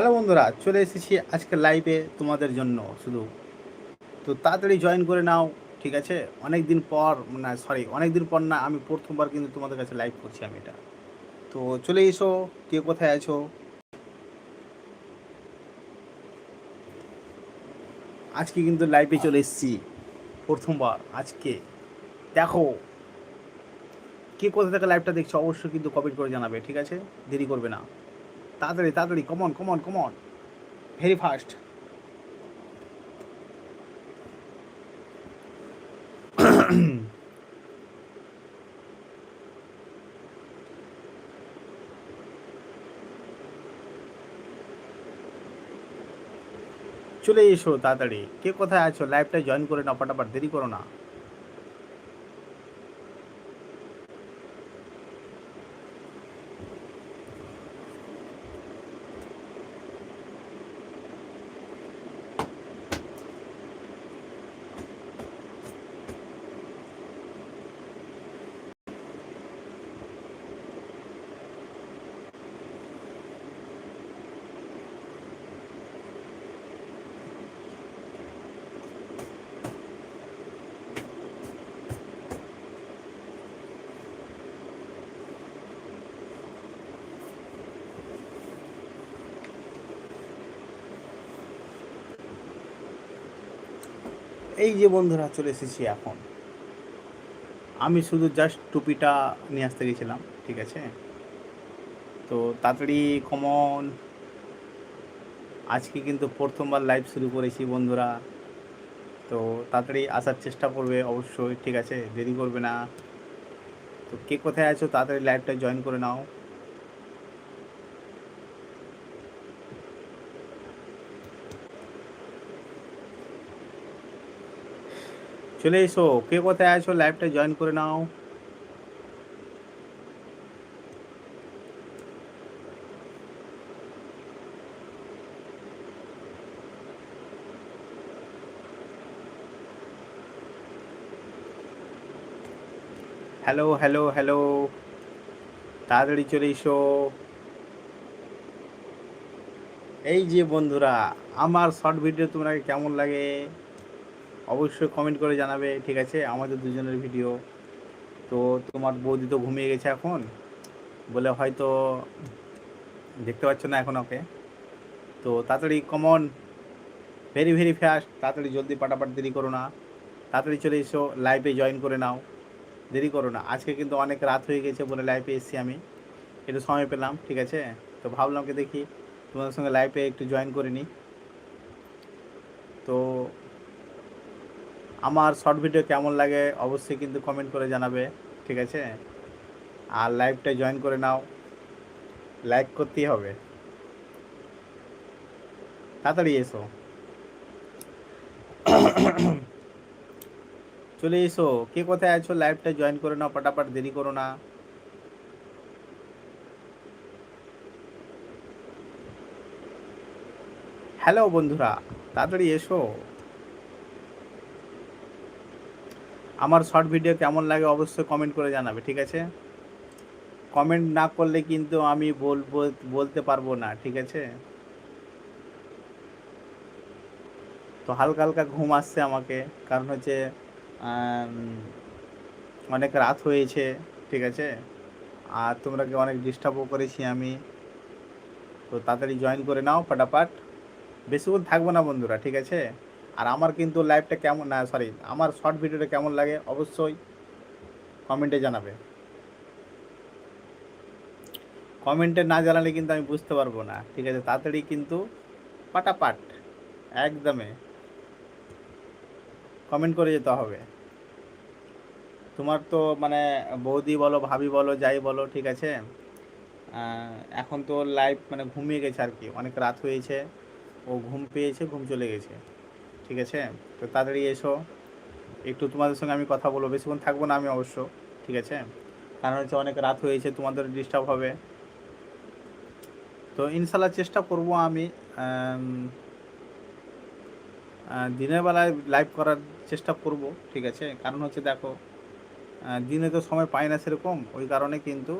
Hello বন্ধুরা, চলে এসেছি আজকে লাইভে তোমাদের জন্য শুধু। তো তাড়াতাড়ি জয়েন করে নাও, ঠিক আছে? অনেক দিন পর, না সরি অনেক দিন পর না, আমি প্রথমবার কিন্তু তোমাদের কাছে লাইভ করছি আমি এটা। তো চলে এসো, কে কোথায় আছো? আজকে কিন্তু লাইভে চলে এসেছি, প্রথমবার আজকে। দেখো, কে কোথা থেকে লাইভটা দেখছ অবশ্যই কিন্তু কমেন্ট করে জানাবে, ঠিক আছে? দেরি করবে না। তাড়াতাড়ি তাড়াতাড়ি come on come on come on very fast চলে এসো তাড়াতাড়ি। কে কোথায় আছো? লাইভটা জয়েন করে নাও পাটাপাট দেরি করো না। এই যে বন্ধুরা চলে এসেছি এখন। আমি শুধু জাস্ট টুপিটা নিয়ে আসতে গেছিলাম ঠিক আছে? তো তাড়াতাড়ি কমন আজকে কিন্তু প্রথমবার লাইভ শুরু করেছি বন্ধুরা। তো তাড়াতাড়ি আসার চেষ্টা করবে অবশ্যই, ঠিক আছে? দেরি করবে না। তো কে কোথায় আছো? তাড়াতাড়ি লাইভটা জয়েন করে নাও। চলে এসো কে কোথায় আছো লাইভটা জয়েন করে নাও হ্যালো হ্যালো হ্যালো তাড়াতাড়ি চলে এসো এই যে বন্ধুরা আমার শর্ট ভিডিও তোমরা কেমন লাগে অবশ্যই কমেন্ট করে জানাবে, ঠিক আছে? আমাদের দুজনের ভিডিও তো তোমার বৌদি তো ঘুমিয়ে গেছে এখন। বলে হয়তো দেখতে পাচ্ছ না এখন ওকে। তো তাড়াতাড়ি কমন ভেরি ভেরি ফাস্ট তাড়াতাড়ি জলদি পাটাপাট দেরি করো না। তাড়াতাড়ি চলে এসো লাইভে জয়েন করে নাও। দেরি করো না। আজকে কিন্তু অনেক রাত হয়ে গেছে বলে লাইভে এসেছি আমি। একটু সময় পেলাম, ঠিক আছে? তো ভাবলাম কি দেখি। তোমাদের সঙ্গে লাইভে একটু জয়েন করে নিই। তো আমার শর্ট ভিডিও কেমন লাগে অবশ্যই কিন্তু কমেন্ট করে জানাবে, ঠিক আছে? আর লাইভটা জয়েন করে নাও লাইক করতেই হবে। তাড়াতাড়ি এসো। চলে এসো। কে কোথায় আছো? লাইভটা জয়েন করে নাও, পাটাপাট দেরি করো না। হ্যালো বন্ধুরা, তাড়াতাড়ি এসো। আমার শর্ট ভিডিও কেমন লাগে অবশ্যই কমেন্ট করে জানাবে, ঠিক আছে? কমেন্ট না করলে কিন্তু আমি বলব বলতে পারব না, ঠিক আছে? তো হালকা হালকা ঘুম আসছে আমাকে, কারণ হচ্ছে অনেক রাত হয়েছে, ঠিক আছে? আর তোমরাকে অনেক ডিস্টার্বও করেছি আমি। তো তাড়াতাড়ি জয়েন করে নাও, ফটাফট। বেশিক্ষণ থাকব না বন্ধুরা, ঠিক আছে? আর আমার কিন্তু লাইভটা কেমন, না সরি আমার শর্ট ভিডিওটা কেমন লাগে অবশ্যই কমেন্টে জানাবে। কমেন্টে না জানালে কিন্তু আমি বুঝতে পারব না, ঠিক আছে? তাড়াতাড়ি কিন্তু পাটাপাট, একদমে কমেন্ট করে যেতে হবে। তোমার তো মানে বৌদি বলো, ভাবি বলো, যাই বলো, ঠিক আছে? এখন তো লাইভ মানে ঘুমিয়ে গেছে আর কি, অনেক রাত হয়েছে, ও ঘুম পেয়েছে, ঘুম চলে গেছে। ঠিক আছে? তো তাড়াতাড়ি এসো। একটু তোমাদের সঙ্গে আমি কথা বলব। বেশিক্ষণ থাকব না আমি অবশ্য, ঠিক আছে? কারণ হচ্ছে অনেক রাত হয়েছে, তোমাদের ডিস্টার্ব হবে। তো ইনশাল্লাহ চেষ্টা করব আমি দিনের বেলায় লাইভ করার চেষ্টা করব, ঠিক আছে? কারণ হচ্ছে দেখো দিনে তো সময় পাই না সেরকম। ওই কারণে কিন্তু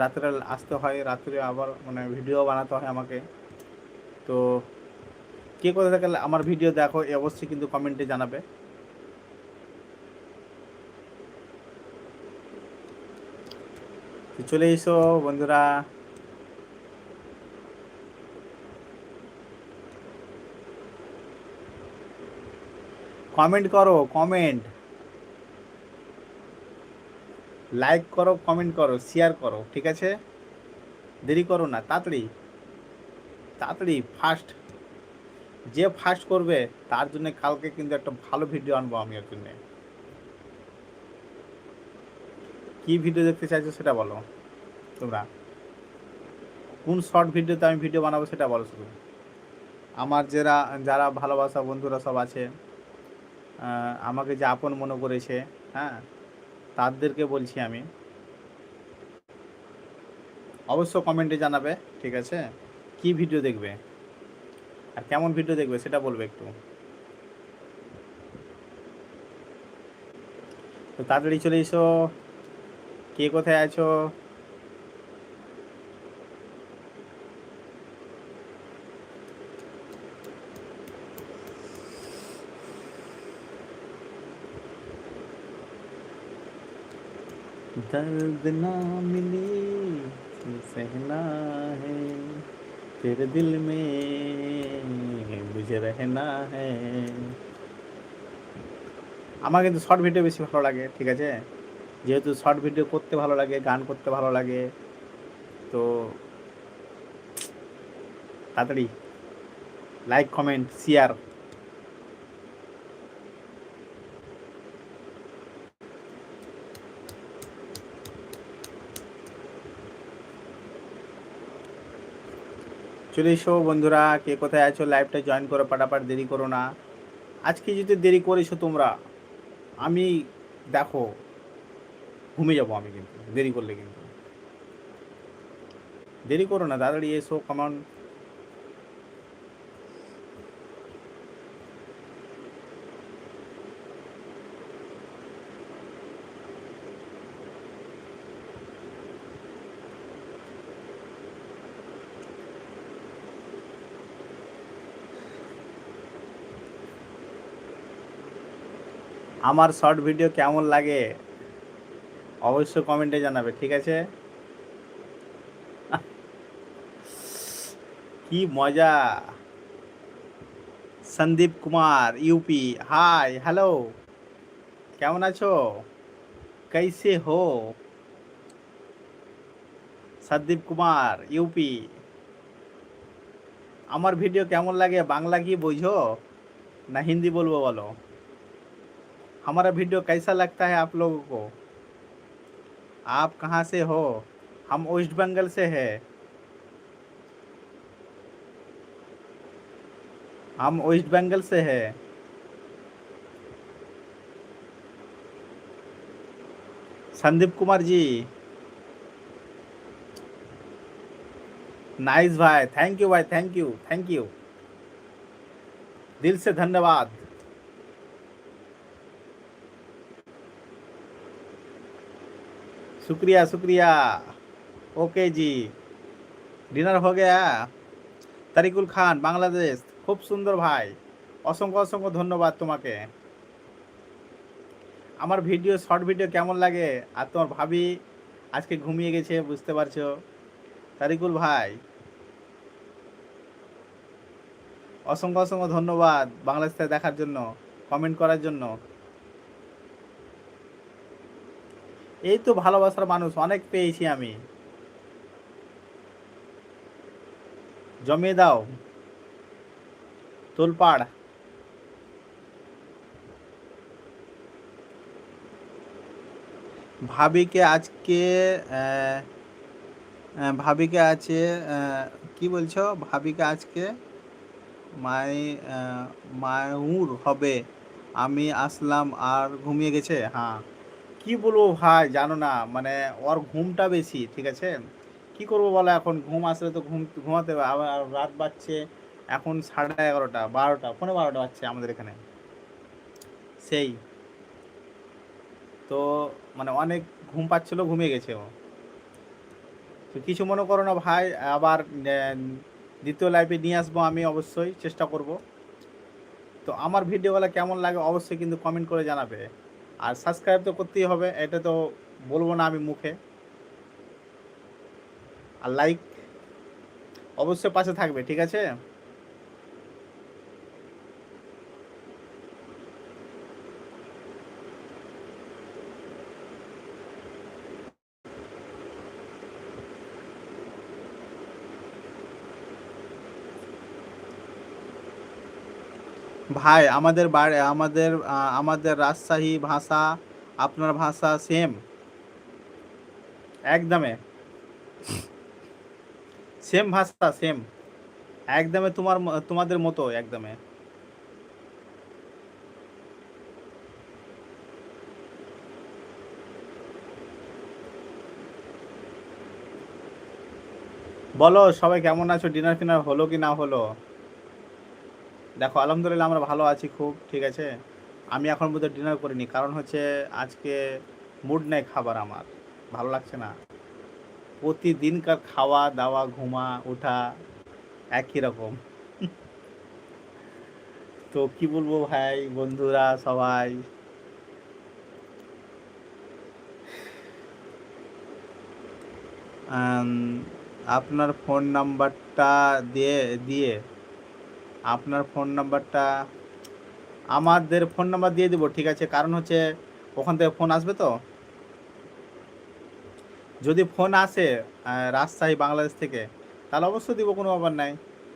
রাত্রে আসতে হয়, রাত্রে আবার মানে ভিডিও বানাতে হয় আমাকে। তো কে কোথা থেকে আমার ভিডিও দেখো এ অবশ্যই কিন্তু কমেন্টে জানাবে। চলে এসো বন্ধুরা। কমেন্ট করো কমেন্ট লাইক করো কমেন্ট করো শেয়ার করো, ঠিক আছে? দেরি করো না, তাড়াতাড়ি। তাড়াতাড়ি ফার্স্ট যে ফার্স্ট করবে, তার জন্য কালকে কিন্তু একটা ভালো ভিডিও আনব আমি ওর জন্য। কি ভিডিও দেখতে চাইছো সেটা বলো, তোমরা। কোন শর্ট ভিডিওতে আমি ভিডিও বানাবো সেটা বলো শুধু। আমার যারা যারা ভালোবাসা বন্ধুরা সব আছে আমাকে যে আপন মনে করেছে হ্যাঁ তাদেরকে বলছি আমি। অবশ্য কমেন্টে জানাবে, ঠিক আছে? কি ভিডিও দেখবে? আর কেমন ভিডিও দেখবে সেটা বলবে একটু তো তাড়াতাড়ি চলে এসো কে কোথায় আছো दर्द ना मिली तो सहना है तेरे दिल में मुझे रहना है আমার কিন্তু শর্ট ভিডিও বেশি ভালো লাগে ঠিক আছে যেহেতু শর্ট ভিডিও করতে ভালো লাগে গান করতে ভালো লাগে তো তাড়াতাড়ি লাইক কমেন্ট শেয়ার চলে এসো বন্ধুরা, কে কোথায় আছো? লাইভটা জয়েন করো পাটাপাট দেরি করো না। আজকে যদি দেরি করেছ তোমরা, আমি দেখো ঘুমে যাব আমি কিন্তু, দেরি করলে কিন্তু। দেরি করো না, তাড়াতাড়ি এসো কেমন আমার শর্ট ভিডিও কেমন লাগে অবশ্যই কমেন্টে জানাবে ঠিক আছে কি মজা Sandeep Kumar UP hi hello কেমন আছো कैसे हो সন্দীপ কুমার ইউপি আমার ভিডিও কেমন লাগে বাংলা কি বোঝো না হিন্দি বলবো বলো हमारा वीडियो कैसा लगता है आप लोगों को? आप कहाँ से हो? हम वेस्ट बंगाल से है। हम वेस्ट बंगाल से है। संदीप कुमार जी। नाइस भाई थैंक यू भाई थैंक यू थैंक यू दिल से धन्यवाद। शुक्रिया शुक्रिया ओके जी ডিনার হয়ে গেয়া তারিকুল খান বাংলাদেশ খুব সুন্দর ভাই অসংখ্য অসংখ্য ধন্যবাদ তোমাকে আমার ভিডিও শর্ট ভিডিও কেমন লাগে আর তোমার ভাবি আজকে ঘুমিয়ে গেছে বুঝতে পারছো তারিকুল ভাই অসংখ্য অসংখ্য ধন্যবাদ বাংলাদেশ থেকে দেখার জন্য কমেন্ট করার জন্য এই তো ভালোবাসার মানুষ, অনেক পেয়েছি আমি। জমিয়ে দাও। তোলপাড়। ভাবিকে আজকে ভাবিকে আছে কি বলছো? ভাবিকে আজকে মাই মায়ুর হবে। আমি আসলাম, আর ঘুমিয়ে গেছে? হ্যাঁ। কি বলব ভাই? জানো না মানে ওর ঘুমটা বেশি, ঠিক আছে? কি করব বলো এখন? ঘুম আসলে তো ঘুম, ঘুমাতে হবে। আবার রাত বাজছে, এখন সাড়ে এগারোটা, বারোটা পনেরো বারোটা বাজছে আমাদের এখানে। সেই। তো মানে অনেক ঘুম পাচ্ছিল, ঘুমিয়ে গেছে ও। তো কিছু মনে করো না ভাই, আবার দ্বিতীয় লাইফে নিয়ে আসব আমি অবশ্যই, চেষ্টা করব। তো আমার ভিডিওগুলো কেমন লাগে অবশ্যই কিন্তু কমেন্ট করে জানাবে। আর সাবস্ক্রাইব তো করতেই হবে, এটা তো বলব না আমি মুখে। আর লাইক অবশ্যই পাশে থাকবে, ঠিক আছে? ভাই, আমাদের বাড়ি, আমাদের আমাদের রাজশাহী ভাষা আপনার ভাষা সেম একদমে। সেম ভাষা সেম একদমে তোমার তোমাদের মতো একদমে। বলো, সবাই কেমন আছো? ডিনার ফিনার হলো কি না হলো? দেখো, আলহামদুলিল্লাহ আমরা ভালো আছি খুব, ঠিক আছে? আমি এখন পর্যন্ত ডিনার করিনি, কারণ হচ্ছে আজকে মুড নেই খাবার আমার, ভালো লাগছে না। প্রতিদিনকার খাওয়া, দাওয়া, ঘুমা ওঠা একই রকম। তো কি বলব ভাই, বন্ধুরা সবাই? আপনার ফোন নাম্বারটা দিয়ে দিয়ে। আপনার ফোন নাম্বারটা আমাদের ফোন নাম্বার দিয়ে দিব, ঠিক আছে? কারণ হচ্ছে, ওখান থেকে ফোন আসবে তো? যদি ফোন আসে রাজশাহী, বাংলাদেশ থেকে, তাহলে অবশ্যই দিব, কোনো ব্যাপার নাই।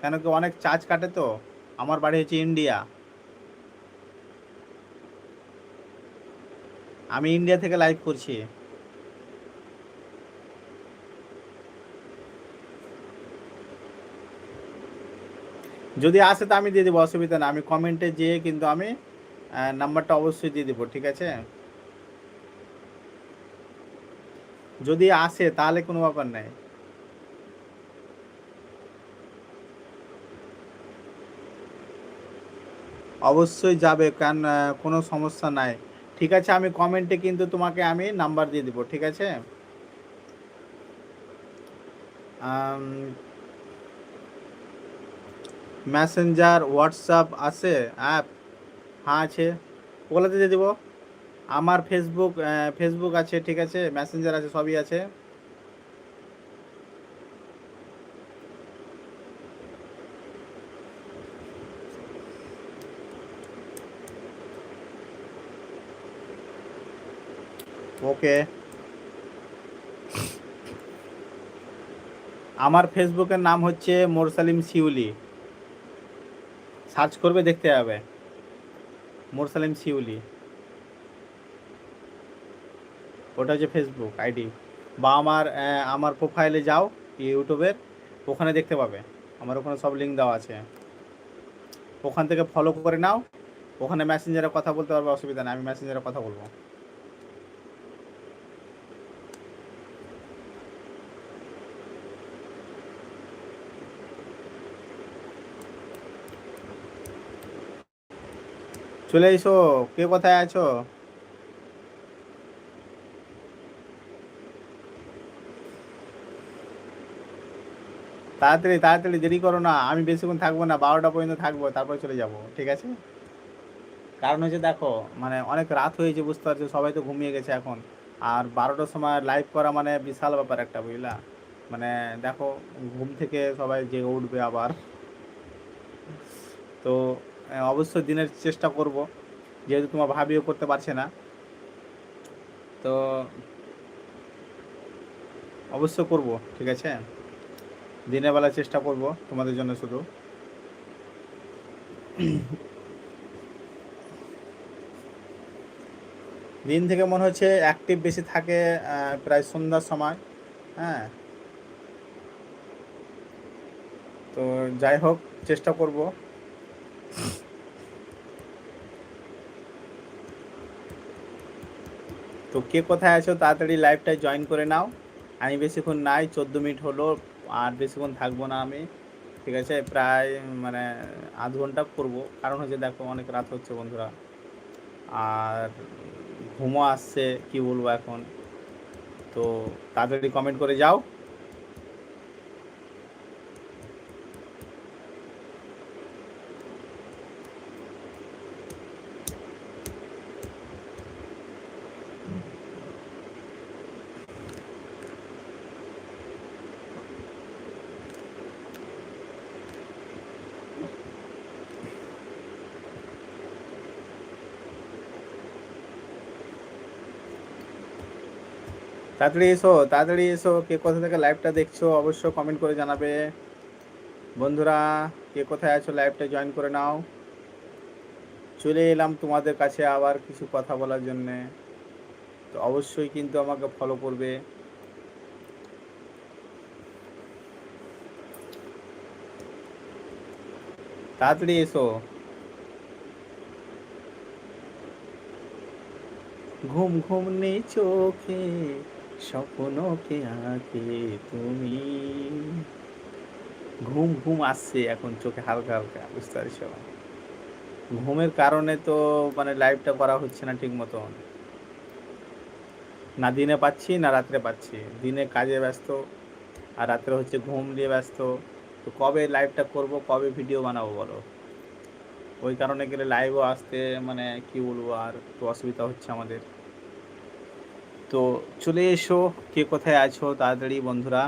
কেন কি অনেক চার্জ কাটে তো? আমার বাড়ি হচ্ছে ইন্ডিয়া। আমি ইন্ডিয়া থেকে লাইভ করছি। যদি আসে তো আমি দিয়ে দেবো, অসুবিধা না আমি কমেন্টে যেয়ে কিন্তু আমি নাম্বারটা অবশ্যই দিয়ে দেবো, ঠিক আছে? যদি আসে তাহলে কোনো ব্যাপার নাই। অবশ্যই যাবে, কারণ কোনো সমস্যা নাই। ঠিক আছে, আমি কমেন্টে কিন্তু তোমাকে আমি নাম্বার দিয়ে দিব, ঠিক আছে? মেসেঞ্জার হোয়াটসঅ্যাপ আছে অ্যাপ হ্যাঁ আছে। ওগুলোতে দিয়ে দেবো। আমার ফেসবুক ফেসবুক আছে, ঠিক আছে? মেসেঞ্জার আছে, সবই আছে। ওকে। আমার ফেসবুকের নাম হচ্ছে মোরসালিম শিউলি। সার্চ করবে, দেখতে যাবে। মোরসালিম শিউলি ওটা হচ্ছে ফেসবুক আইডি। বা আমার আমার প্রোফাইলে যাও ইউটিউবের ওখানে দেখতে পাবে। আমার ওখানে সব লিঙ্ক দেওয়া আছে। ওখান থেকে ফলো করে নাও। ওখানে মেসেঞ্জারে কথা বলতে পারবে, অসুবিধা নেই। আমি মেসেঞ্জারে কথা বলব। চলে এসো, কে কোথায় আছো? তাড়াতাড়ি তাড়াতাড়ি দেরি করো না, আমি বেশিক্ষণ থাকব না, বারোটা পর্যন্ত থাকব, তারপর চলে যাব, ঠিক আছে? কারণ হচ্ছে দেখো মানে অনেক রাত হয়েছে, বুঝতে পারছ, সবাই তো ঘুমিয়ে গেছে এখন। আর বারোটার সময় লাইভ করা মানে বিশাল ব্যাপার একটা, বুঝলা? মানে দেখো, ঘুম থেকে সবাই জেগে উঠবে আবার। তো অবশ্যই দিনের চেষ্টা করব, যেহেতু তোমার ভাবিও করতে পারছে না। তো অবশ্য করব, ঠিক আছে? দিনের বেলা চেষ্টা করব তোমাদের জন্য শুধু। দিন থেকে মনে হচ্ছে অ্যাক্টিভ বেশি থাকে প্রায় সন্ধ্যার সময় হ্যাঁ? তো যাই হোক, চেষ্টা করব। তো কে কোথায় আছো, তাড়াতাড়ি লাইভটায় জয়েন করে নাও। আমি বেশিক্ষণ নাই, চোদ্দ মিনিট হলো, আর বেশিক্ষণ থাকব না আমি। ঠিক আছে, প্রায় মানে আধ ঘণ্টা করব। কারণ হচ্ছে দেখো, অনেক রাত হচ্ছে বন্ধুরা। আর ঘুমো আসছে, কি বলব এখন? তো তাড়াতাড়ি কমেন্ট করে যাও। তাড়াতাড়ি এসো তাড়াতাড়ি এসো, কে কোথা থেকে লাইভটা দেখছ অবশ্যই কমেন্ট করে জানাবে। বন্ধুরা, কে কোথায় আছো লাইভটা জয়েন করে নাও। চলে এলাম তোমাদের কাছে আবার কিছু কথা বলার জন্যে। তো অবশ্যই কিন্তু আমাকে ফলো করবে। তাড়াতাড়ি এসো। ঘুম ঘুম নেই চোখে। স্বপ্নকে আঁকে তুমি। ঘুম ঘুম আসছে এখন, চোখে হালকা হালকা, বুঝতে পারছ ঘুমের কারণে তো মানে লাইভটা করা হচ্ছে না ঠিক মতন। না দিনে পাচ্ছি, না রাত্রে পাচ্ছি। দিনে কাজে ব্যস্ত, আর রাত্রে হচ্ছে ঘুম নিয়ে ব্যস্ত। তো কবে লাইভটা করব, কবে ভিডিও বানাবো বলো? ওই কারণে গেলে লাইভও আসতে মানে কি বলব আর একটু অসুবিধা হচ্ছে আমাদের। তো চলে এসো। কে কোথায় আছো? তাড়াতাড়ি বন্ধুরা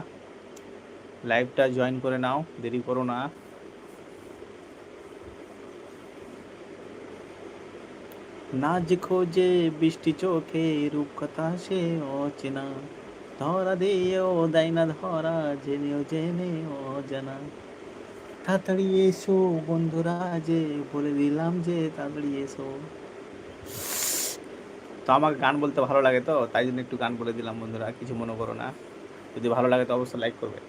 লাইভটা জয়েন করে নাও, দেরি করো না। নাজ খোঁজে বৃষ্টি চোখে রূপকথা সে অচেনা। ধরা দিয়েও দেয় না ধরা, জেনেও জেনে ও অজানা। তাড়াতাড়ি এসো বন্ধুরা, যে বলে দিলাম যে তাড়াতাড়ি এসো। তো আমাকে গান বলতে ভালো লাগে তো, তাই জন্য একটু গান বলে দিলাম বন্ধুরা, কিছু মনে করো না। যদি ভালো লাগে তো অবশ্যই লাইক করবে।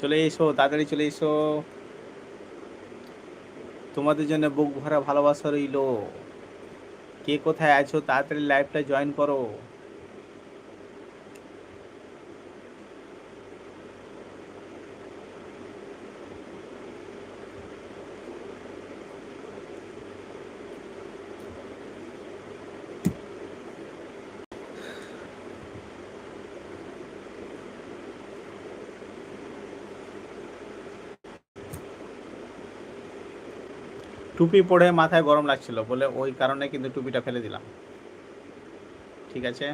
চলে এসো, তাড়াতাড়ি চলে এসো। তোমাদের জন্য বুক ভরা ভালোবাসা রইল। কে কোথায় আছো, তাড়াতাড়ি লাইভটা জয়েন করো। টুপি পরে মাথায় গরম লাগছিল, বলে ওই কারণে কিন্তু টুপিটা ফেলে দিলাম। ঠিক আছে?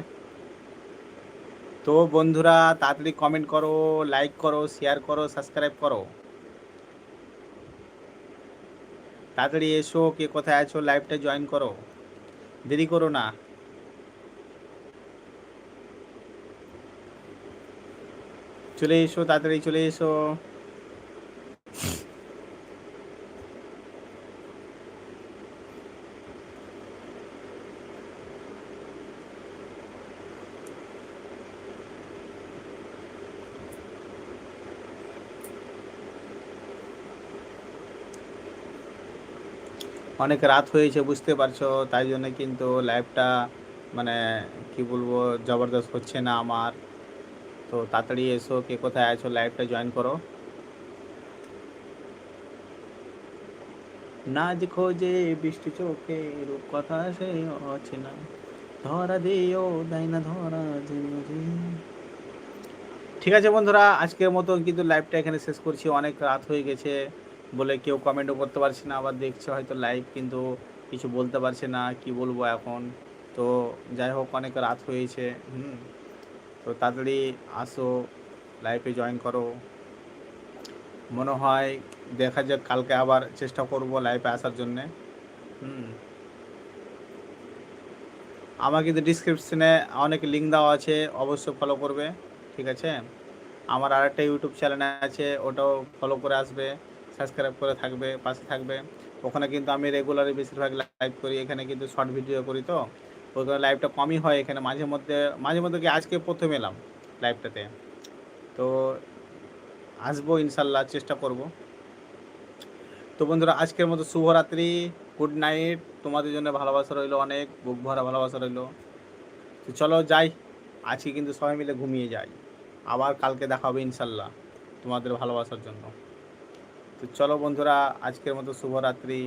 তো বন্ধুরা, তাড়াতাড়ি কমেন্ট করো লাইক করো শেয়ার করো সাবস্ক্রাইব করো। তাড়াতাড়ি এসো, কে কোথায় আছো লাইভটা জয়েন করো। দেরি করো না। চলে এসো, তাড়াতাড়ি চলে এসো। অনেক রাত হয়েছে, বুঝতে পারছ। তাই জন্য কিন্তু লাইভটা মানে কি বলব, জবরদস্ত হচ্ছে না আমার। তো তাড়াতাড়ি এসো, কে কোথায় আছো লাইভটা জয়েন করো। নাজ খোঁজে বৃষ্টি চোখে, রূপ কথা সে অচেনা। ধরা দিও দেয় না ধরা ঠিক আছে বন্ধুরা, আজকের মতো কিন্তু লাইভটা এখানে শেষ করছি। অনেক রাত হয়ে গেছে। বলে কেউ কমেন্টও করতে পারছে না, আবার দেখছে হয়তো লাইভ কিন্তু কিছু বলতে পারছে না, কি বলব এখন? তো যাই হোক, অনেক রাত হয়েছে, হুম? তো তাড়াতাড়ি আসো লাইভে জয়েন করো। মনে হয় দেখা যাক, কালকে আবার চেষ্টা করব লাইভে আসার জন্যে, হুম? আমার কিন্তু ডিসক্রিপশনে অনেক লিঙ্ক দেওয়া আছে, অবশ্যই ফলো করবে, ঠিক আছে? আমার আরেকটা ইউটিউব চ্যানেল আছে, ওটাও ফলো করে আসবে। সাবস্ক্রাইব করে থাকবে, পাশে থাকবে। ওখানে কিন্তু আমি রেগুলারই বেশিরভাগ লাইভ করি, এখানে কিন্তু শর্ট ভিডিও করি তো। ওখানে লাইভটা কমই হয় এখানে, মাঝে মধ্যে মাঝে মধ্যে কি আজকে প্রথম এলাম লাইভটাতে তো আসব ইনশাল্লাহ, চেষ্টা করব। তো বন্ধুরা, আজকের মতো শুভরাত্রি গুড নাইট তোমাদের জন্য ভালোবাসা রইল অনেক, বুক ভরা ভালোবাসা রইল। তো চলো যাই, আজকে কিন্তু সবাই মিলে ঘুমিয়ে যাই। আবার কালকে দেখা হবে ইনশাল্লাহ তোমাদের ভালোবাসার জন্য। তো চলো বন্ধুরা আজকের মতো শুভরাত্রি।